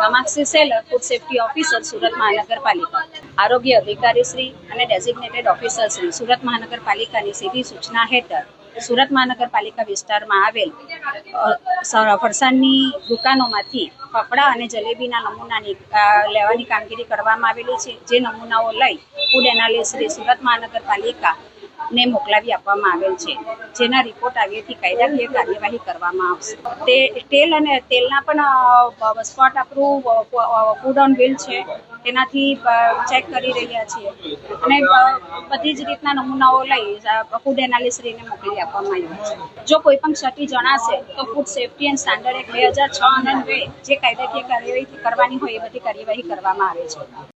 Kamakshi seller food safety officer Surat મહાનગરપાલિકા. આરોગ્ય અધિકારી શ્રી અને ડેઝિગ્નેટેડ ઓફિસર શ્રી સુરત મહાનગરપાલિકાની સીધી સૂચના હેઠળ સુરત મહાનગરપાલિકા વિસ્તારમાં આવેલ ફરસાણની દુકાનોમાંથી ફફડા અને જલેબીના નમૂનાની લેવાની કામગીરી કરવામાં આવેલી છે. જે નમૂનાઓ લઈ ફૂડ એનાલિસ્ટ શ્રી સુરત મહાનગરપાલિકા ને મોકલાવી આપવામાં આવેલ છે, જેના રિપોર્ટ આવ્યાથી કાયદાકીય કાર્યવાહી કરવામાં આવશે. તે તેલ અને તેલના પણ સ્પોટ આપણું ફૂડ ઓન બિલ છે, તેનાથી ચેક કરી રહ્યા છીએ. અને બધી જ રીતના નમૂનાઓ લઈ ફૂડ એનાલિસ્ટને મોકલી આપવામાં આવ્યું છે. જો કોઈ પણ ક્ષતિ જણાશે, તો food safety and standard act બે હજાર છ અને બે, જે કાયદાકીય કાર્યવાહી કરવાની હોય એ બધી કાર્યવાહી કરવામાં આવે છે.